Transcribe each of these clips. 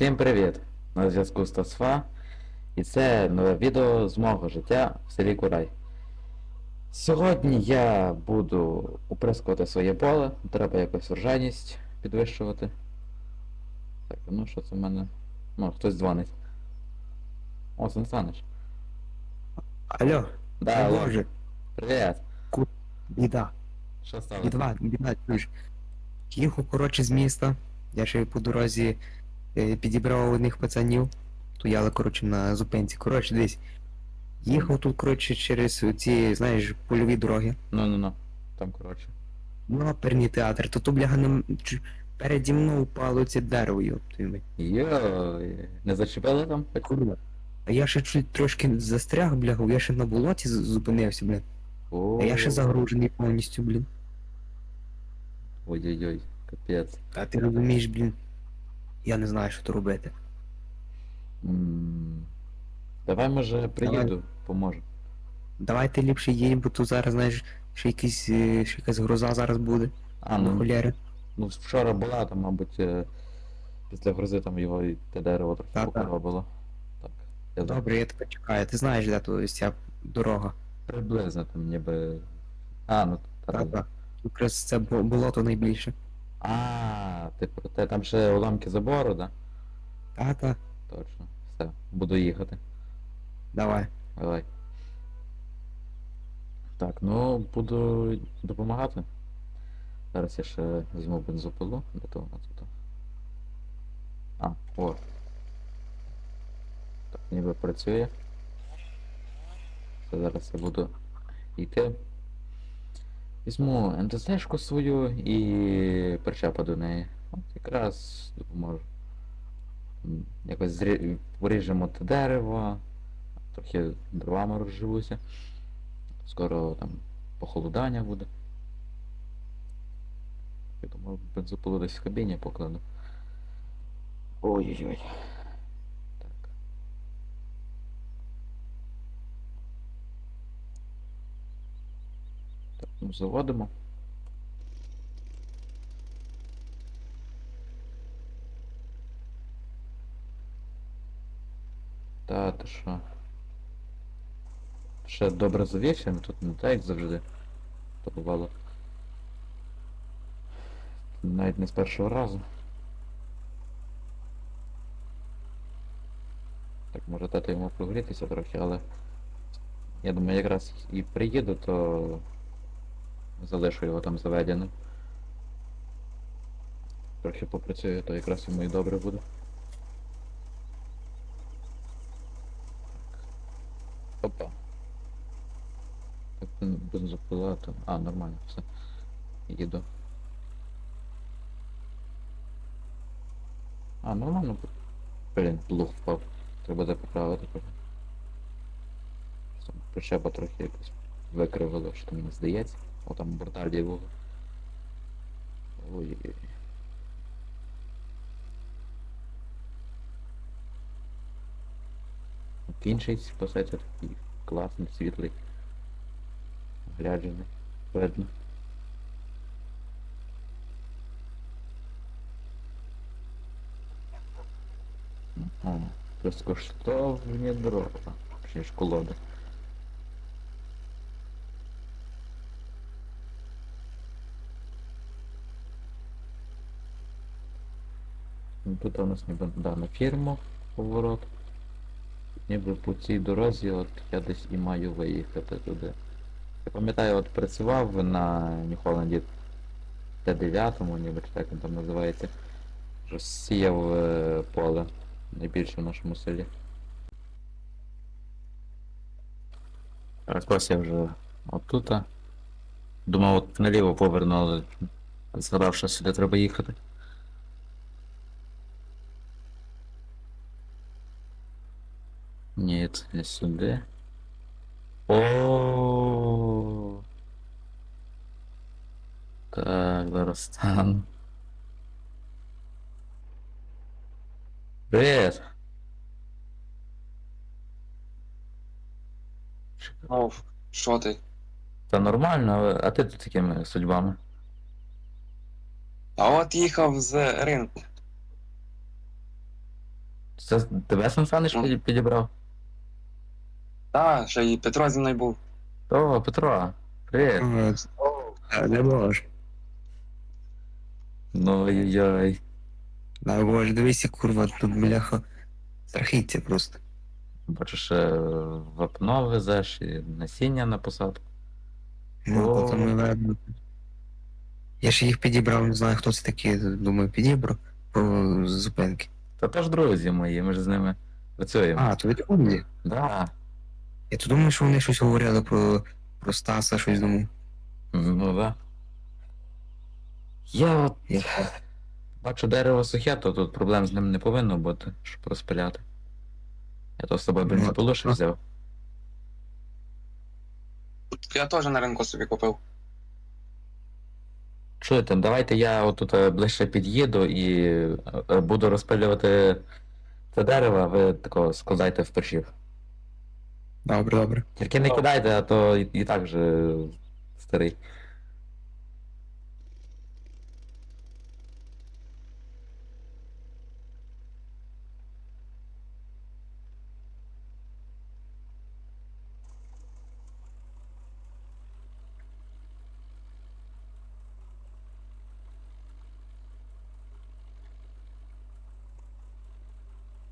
Всім привіт! На зв'язку Стасфа. І це нове відео з мого життя в селі Курай. Сьогодні я буду оприскувати своє поле, треба якось врожайність підвищувати. Так, ну що це в мене? Ну, хтось дзвонить. О, Сан Саныч. Алло, Да, алло. Боже, Привіт. біда, Що стало? біда, біда, чуєш. Їхав, коротше, з міста. Я ще по дорозі підібрав одних пацанів. Стояли, коротше, на зупинці. Коротше, дивись. Їхав тут, коротше, через ці, знаєш, польові дороги. Ну ну ну. Там коротше. Ну, оперний театр, то то, бляга, нам переді мною упало це дерево, йоп, твою мать. Йой, не зачепили там? Курва. А я ще чуть трошки застряг, бляга, я ще на болоті зупинився, блін. А я ще загружений повністю, блін. Ой-ой-ой, капець. А ти розумієш, блін. Я не знаю, що то робити. М, Давай, може, приїду, поможу. Давайте ліпше їдемо, бо тут зараз, знаєш, ще якийсь, е, ще якась гроза зараз буде. А, Ну, ну, холєри. ну вчора була, там, мабуть, е, після грози там його і те дерево трохи Так, було. Так. Я так Добре, я тебе чекаю. Ти знаєш, де тут ось ця дорога. приблизно там ніби. А, ну та Так, так. Тут якраз це бо- болото найбільше. А, ти про те, там ще уламки забору, да? Так, так. Точно. Все, буду їхати. Давай. Давай. Так, ну буду допомагати. Зараз я ще візьму бензопилу для того тут. А, о. Так, ніби працює. Це зараз я буду йти. Візьму НТЗшку свою і причепа до неї. От якраз допоможу. Якось зрі... поріжемо те дерево, трохи дровами розживуся. Скоро там похолодання буде. Я думаю, бензопилу десь в кабіні покладу. Ой-ой-ой. Так. Так, ну заводимо. Та, ти що? Ще добре ну тут не так, як завжди. То бувало. Навіть не з першого разу. Так, може дати йому прогрітися трохи, але... Я думаю, якраз і приїду, то залишу його там заведеним. Трохи попрацюю, то якраз йому і добре буде. Опа. Так, бен- бензопила, то... А, нормально, все. Їду. А, нормально. Блін, плуг впав. Треба буде поправити. Там Причепа трохи якось викривило, що мені здається. О, там борта лівого. Ой-ой-ой. Інший спасеться такий класний, світлий. Гляджений. Видно. О, безкоштовні дрова. Чи ж колоди. Тут у нас ніби да, на фірму поворот. Ніби по цій дорозі от я десь і маю виїхати туди. Я пам'ятаю, от працював на Нью-Холланді Т9, ніби чи так він там називається. Розсіяв е, поле найбільше в нашому селі. Так, ось я вже отут. Думав, от наліво поверну, але згадав, що сюди треба їхати. Ні, не сюди. О. Так, зараз стану. Привіт! Ну, що ти? Та нормально, а ти тут такими судьбами? А от їхав з ринку. Це тебе Сан піді- підібрав? Та, ще і Петро зі мною був. О, Петро, привіт. Е, е, Не можеш. Ну ой-ой. Да, боже, дивися, курва, тут бляха. Страхіття просто. Бачу, ще вапно везеш і насіння на посадку. Ну, О. потім ми видно. Я ще їх підібрав, не знаю, хто це такі, думаю, підібрав по зупинки. Та теж друзі мої, ми ж з ними працюємо. А, то від Онлі. Да. Я то думаю, що вони щось говорили про, про Стаса, щось думав. Ну да. Я от Я... бачу дерево сухе, то тут проблем з ним не повинно бути, щоб розпиляти. Я то з собою Ну, бензопилу ну. взяв. Я теж на ринку собі купив. Чуєте, давайте я отут е, ближче під'їду і е, буду розпилювати це дерево, а ви тако складайте в першів. Добре, добре. Тільки не кидайте, а то і, і так же старий.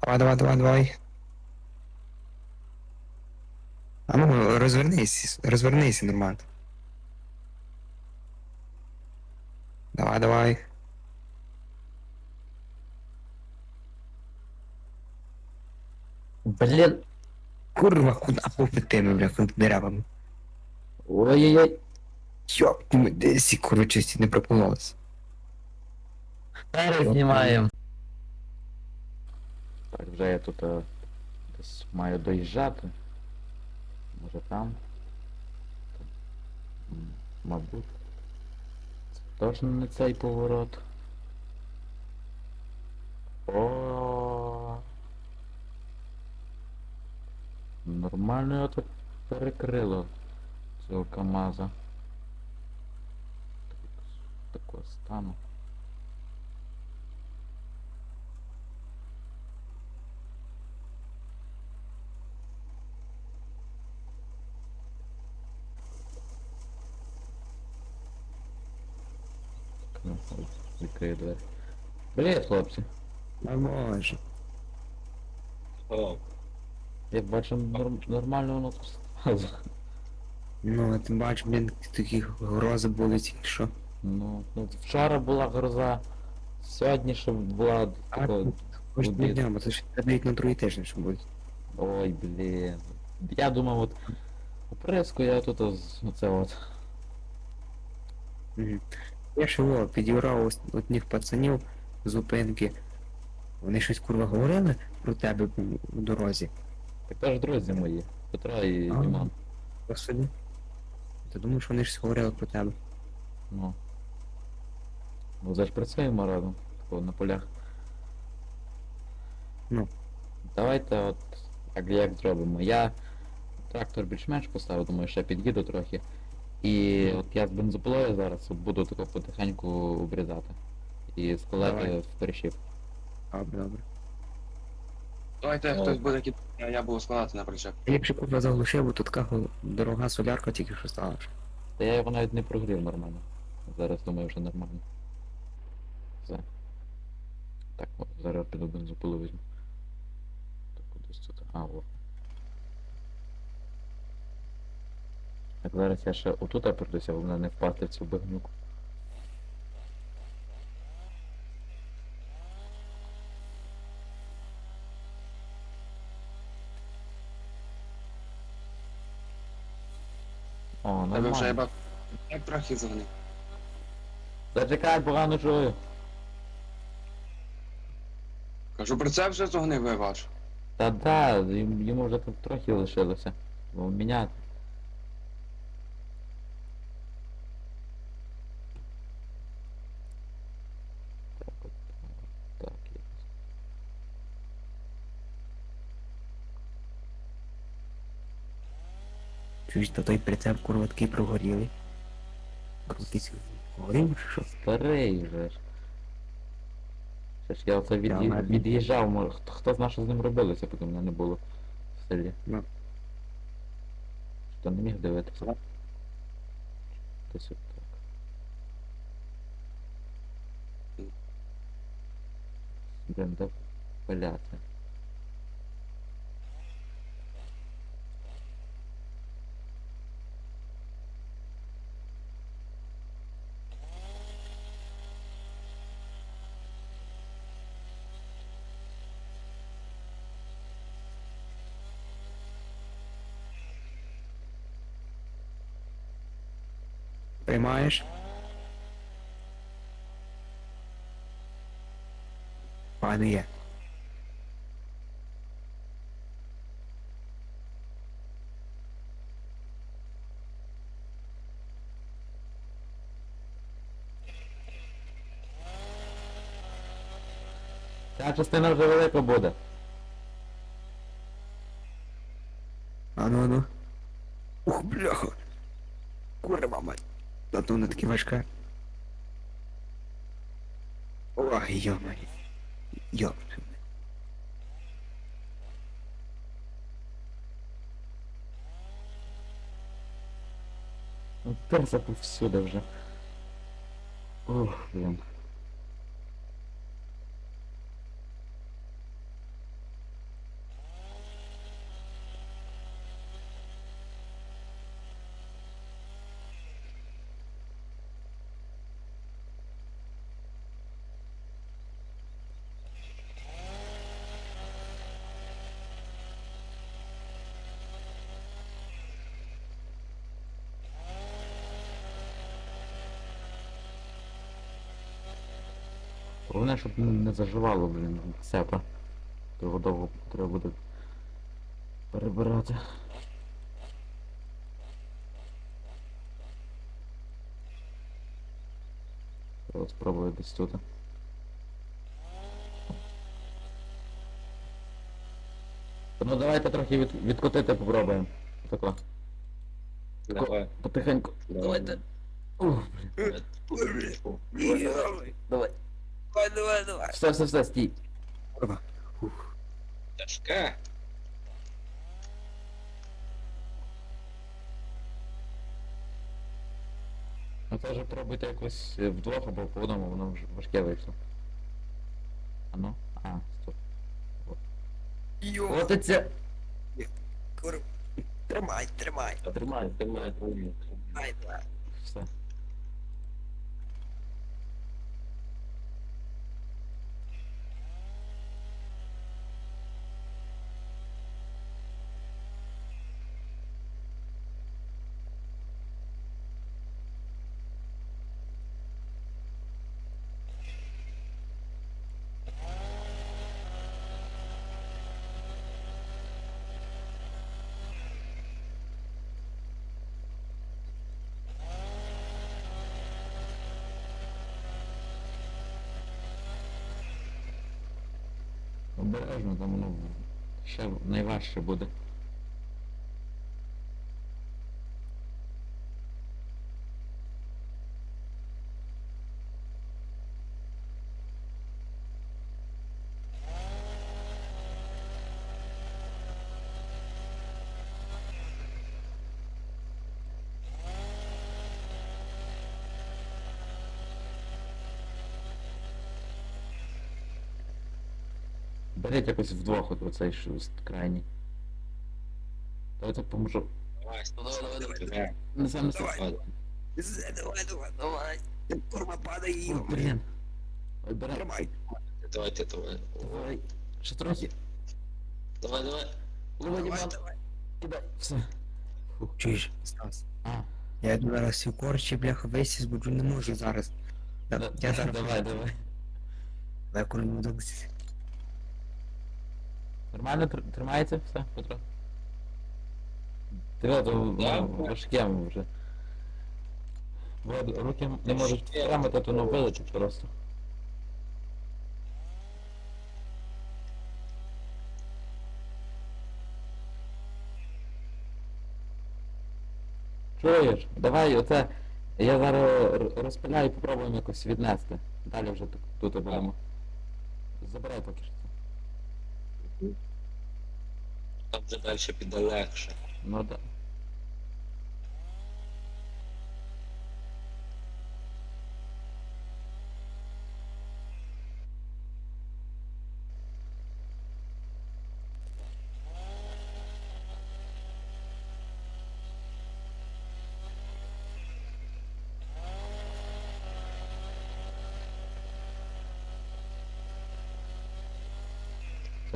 Давай, давай, давай, давай. А ну, розвернись, розвернися нормально. Давай, давай. Блін. Курва, куди попи тими, бля, куди деревами. Ой-ой-ой. Йоп, ми десь, курва, чисті не пропонулося. Перезнімаємо. Так, вже я тут е, десь маю доїжджати. Може там. Мабуть. Це точно не цей поворот. О. Нормально його так перекрило цього КАМАЗа. Так, такого стану. Ну, ой, Відкрию двері. Привіт, хлопці. Не може. Я бачу норм- нормально воно тут. Ну, а ти бачиш, блін, такі грози були тільки що. Ну, ну, вчора була гроза, сьогодні ще була А, така. ну, Хоч не обід. дня, бо це ж дають на другий тиждень, що буде. Ой, блін. Я думав, от опреску я тут оце от. Мгм. Я ще о, підібрав ось одних пацанів з зупинки. Вони щось курва говорили про тебе в дорозі. Так теж друзі мої. Петро і А. Дімон. Господи. Ти думаєш, вони щось говорили про тебе? Ну. Ну, завжди працюємо разом, тако, на полях. Ну. Давайте от як, як зробимо. Я трактор більш-менш поставив, думаю, ще під'їду трохи. І от я з бензопилою зараз буду тако потихеньку обрізати. І складати Давай. в перешів. Добре, добре. Давайте О. хтось буде кидати, а я буду складати на причеп. Я ліпше курва заглушив, бо тут така дорога солярка тільки що стала. Та я його навіть не прогрів нормально. Зараз думаю вже нормально. Все. Так, от, зараз піду бензопилу візьму. Так, кудись тут. А, о. Так, зараз я ще отут прийдуся, головне не впасти в цю багнюку. О, Тебе вже я нормально. Як трохи загнив. Зачекай, погано чую. Кажу, прицеп вже зогнив, бачу. Та да, йому вже тут трохи лишилося. Бо міняти. Чуєш, то той прицеп курва такий прогорілий. Крутись. Горів, що? Старий вже ж. Ще ж я оце Я від'ї- навіть- від'їжджав, може, хто, хто знає, що з ним робилося, поки мене не було в селі. Ну. Що не міг дивитися. Десь от так. Блін, де пиляти? Приймаєш? Пане є. Ця частина вже велика буде. Ану, ану. Ух, бляха. Курва мать. Та то не таке важке. Ой, йомай. Йоп. Ну, Перся повсюди вже. Ух, блін. Головне, щоб не заживало, блін, цепа. Того довго треба буде перебирати. Треба спробую десь тут. Ну давайте трохи від, відкотити попробуємо. Тако. Давай. Потихеньку. Давайте. Ух, блін. Давай. Давай, давай, давай. Все, все, все, стій. Курва. Тяжке. Ну це вже пробуйте якось е, вдвох або по одному, воно вже важке вийшло. А ну? А, стоп. Йо. От це. Курва. Тримай, тримай. Тримай, тримай, тримай. Давай, давай. Все. Обережно, там воно ще найважче буде. Беріть якось вдвох от оцей шуст крайній. Давайте поможу. Давай, давай, давай, давай. Несем, несем. Давай. Давай, давай, давай. Курва падає, Ой, йо. блін. Ой, бере. Тримай. Давайте, давай. Давай. Ще трохи. Давай, давай. Давай, Дімон. давай. Кидай. Все. Чуєш, Стас? А, Я йду зараз і корчі, бляха, весь збуджу не можу зараз. Да, я зараз. давай, давай. Давай, коли буду. Нормально тр- тримається все, Петро? Диви, то Да. ну, важке вже. Бо руки не можуть тримати, то воно вилетить просто. Чуєш? Давай оце. Я зараз р- розпиляю і попробуємо якось віднести. Далі вже тут, тут будемо. Забирай поки що. Там вже далі піде легше. Ну да.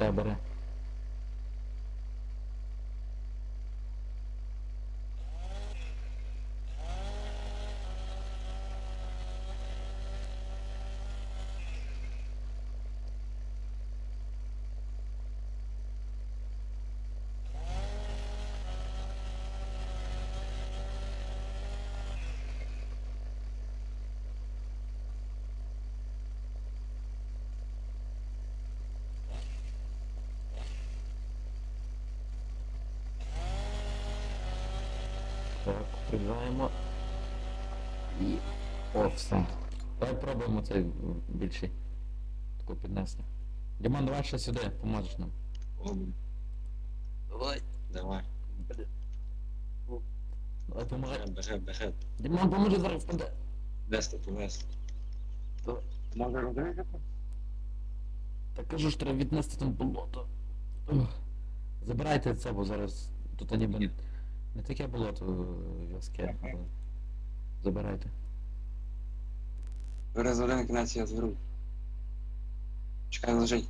Все, бери. Так, приїжджаємо. І... Все. Давай пробуємо цей більший. Таку піднести. Дімон, давай ще сюди, поможеш нам. Давай. Давай. Давай помагай. Беге, беге, беге. Дімон, поможи зараз впаде. Вести, повести. Давай. Може розрізати? Так кажу ж, треба віднести там болото. Ух. Забирайте це, бо зараз тут ніби не, не таке болото е, в'язке. але Забирайте. Зараз один кінець я зберу. Чекай, лежить.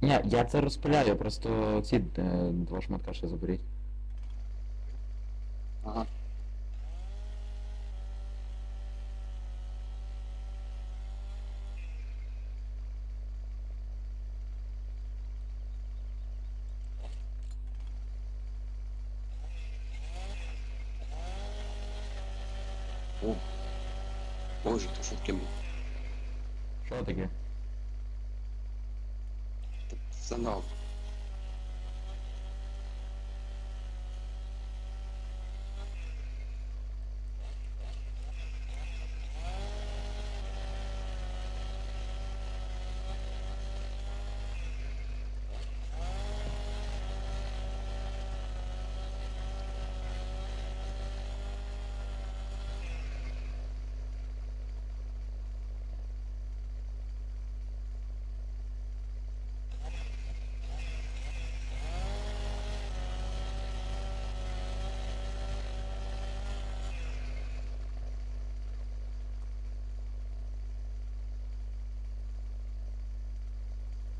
Ні, я це розпиляю, просто ці е, два шматка ще заберіть. Ага. О. Боже, то що таке було? Що таке? Сандал.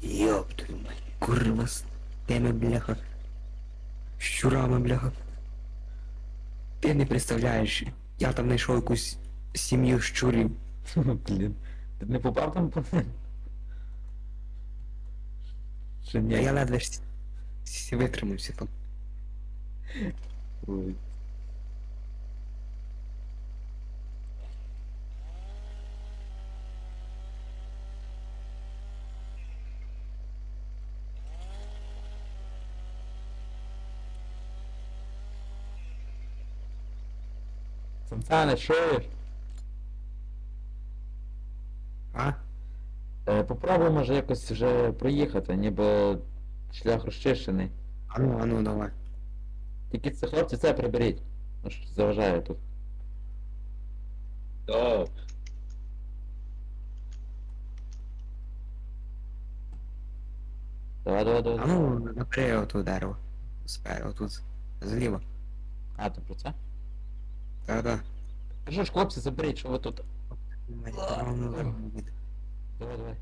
Йоп твою мать. Курва з теми, бляха. Щурами, бляха. Ти не представляєш, я там знайшов якусь сім'ю щурів. Блін. Ти не попав там по Чи ні? я ледве ж с- витримався там. Ой. Самсане, чуєш? А? Е, попробуй може якось вже проїхати, ніби шлях розчищений. А ну, а ну, давай. Тільки це хлопці це приберіть. Ну що заважає тут. Добре. Давай, давай, давай. А ну, набери ото дерево. Спереду, тут. Зліва. А, ти про це? Та-да. Кажу ж, хлопці, заберіть, що ви тут. Давай, давай.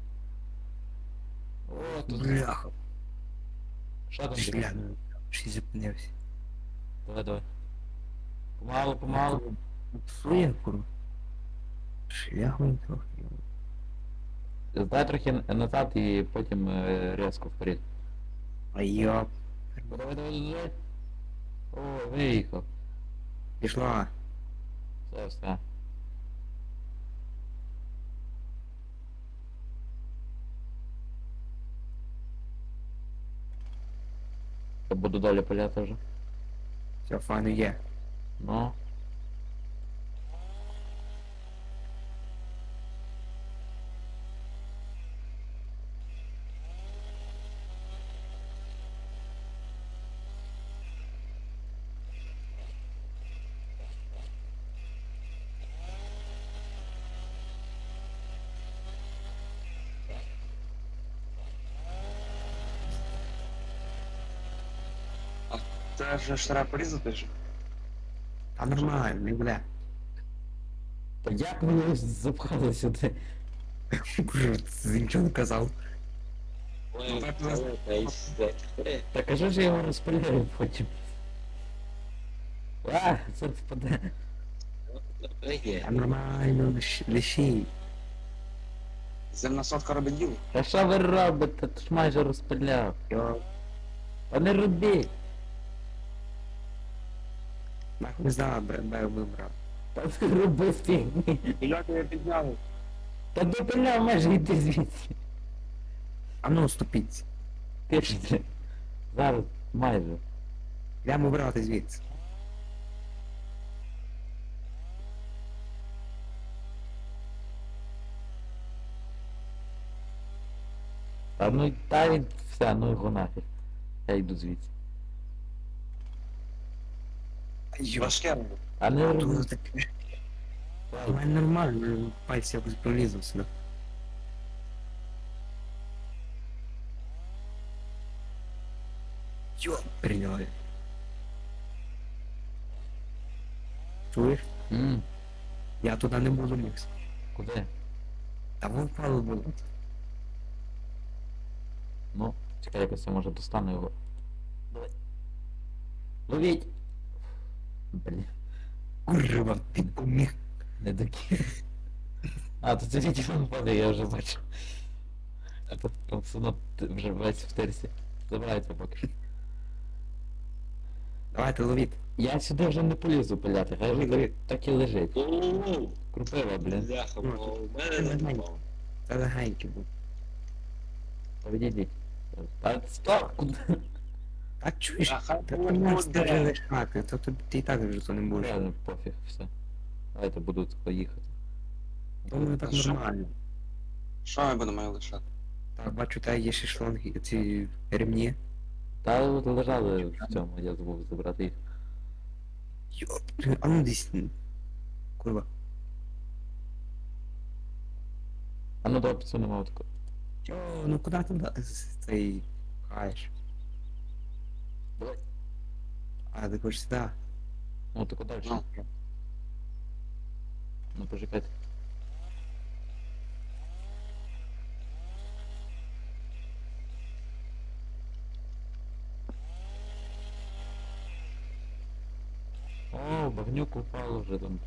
О, тут. Бляха. Там? Шлях. таке? Ще зупинився. Давай, давай. Помалу, помалу. Своє, курва. Шлях мені трохи. Здай трохи назад і потім е, різко вперед. А йоп. Давай, давай, давай. О, виїхав. Пішла. Все, все. Я буду далі пиляти вже. Все, файно є. Ну. Це ж треба порізати ж. Та нормально, не буде. Та як його запхали сюди? Боже, це нічого не казав. Ну, так нас- Та кажу ж я його розпиляю потім. А, це впаде. Та нормально, лиш- лиши. Земна сотка робить діло. Та що ви робите? Ти ж майже розпиляв. Йо, Та не робіть. Нахуй не знала, бре вибрав. Та ти роби фігні. І як я підняв? Та допиляв майже йти звідси. А ну, ступіть. Ти ж ти. Зараз майже. Йдемо брати звідси. Та ну та він все, ну його нафіг. Я йду звідси. Йо, А не а роби. таке. У мене нормально, пальці якось пролізли сюди. Йо, прийняли. Чуєш? М, Я туди не буду мікс. Куди? Та вон впало було. Ну, чекай, якось я може достану його. Давай. Ловіть! Блін, Курва, ти поміг. не доки. А, то це відео впаде, я вже бачу. А одно ти вже весь в терсі. Забирайте поки що. Давайте ловіть. Я сюди вже не полізу пиляти, хай Ловіть. так, і лежить. Крупива, блін. Бляха, Ну, у мене не впав. Це легенький був. Відійдіть. А стоп! Куди? А чуєш? А хай Та буде. ти маєш даже лишати, то тобі ти і так вже то не будеш. Реально пофіг, все. Давайте буду тако їхати. Думаю, так Та що? нормально. Що ми будемо лишати? Так, бачу, та є ще шланги, ці ремні. Та от лежали в цьому, я забув забрати їх. Йоп, а ну десь. Курва. А ну добре, це нема такого. Йо, ну куди ти да- з- цей пхаєш? Давай. А, ти хочеш сюди? Ну тако далі. Ну. Ну почекайте. О, багнюк упав вже там.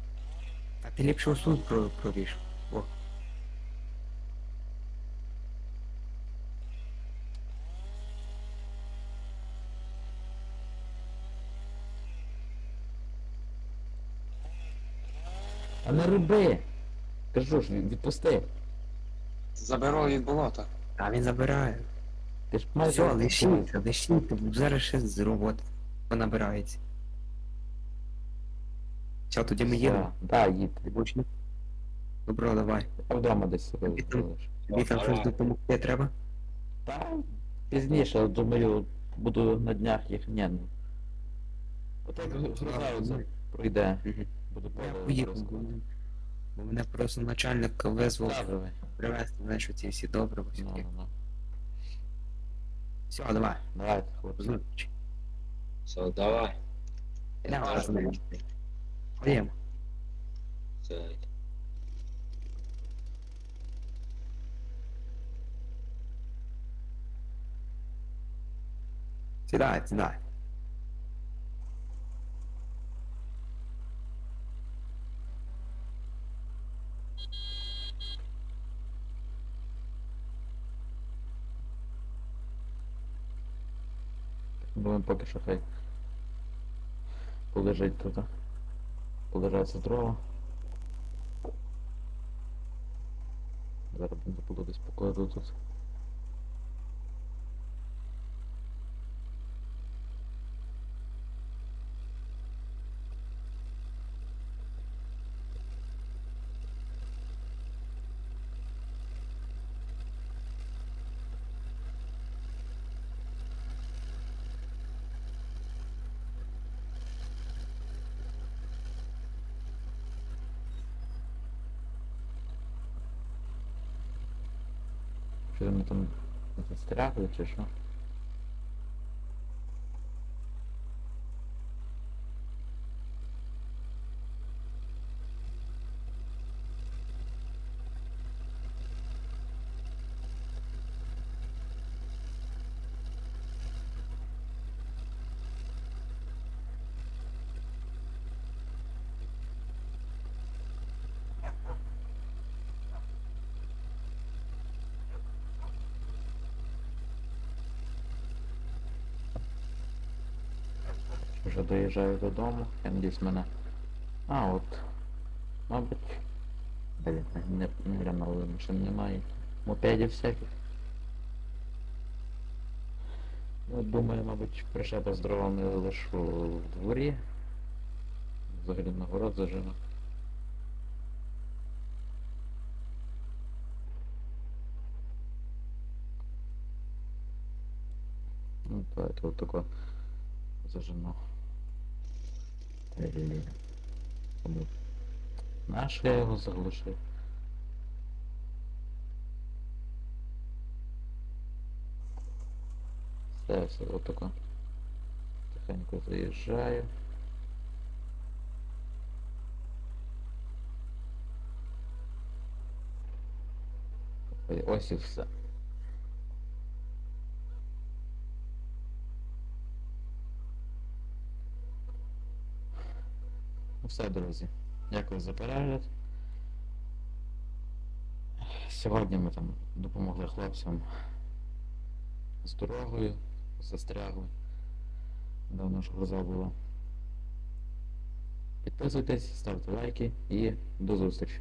А ти ліпше ось тут про- провіш. О. А! Кажу ж, відпусти. Заберу від болота. А він забирає. Ти ж. Все, лишіться, лишіться, бо зараз ще з роботи понабирається. Все, тоді ми їдемо. Да, їдьте. Бочні. Добро, давай. Я вдома десь себе там- залиш. Тобі там щось допомогти треба? Та пізніше, думаю, буду на днях їх ні. ну. Отак груза оце пройде. Буду Я поїхав, просто. Бо мене просто начальник визвав давай. привезти, знаєш, оці всі добре, ось Ну, ну, ну. Все, давай, Давайте, хлопці. зустріч. Все, давай. Йдемо, Так. розуміємо. Ходімо. Все. Сідай, сідай. Думаю, поки що хай полежить тут. Полежається дрова. Зараз буду десь покладу тут. Що вони там застрягли чи? Вже доїжджаю додому. Надіюсь мене. А, от. Мабуть. Блін, не, не глянули, машин немає. Мопедів всяких. Ну, думаю, мабуть, прищепа з дровами лишу в дворі. Взагалі на город зажену. Ну, давайте вот тако зажену. Блін. Кому? Наш я його заглушив. Все, все, вот тако. Тихенько заїжджаю. Ой, Ось і все. Все, друзі. Дякую за перегляд. Сьогодні ми там допомогли хлопцям з дорогою, застрягли. Давно ж гроза була. Підписуйтесь, ставте лайки і до зустрічі.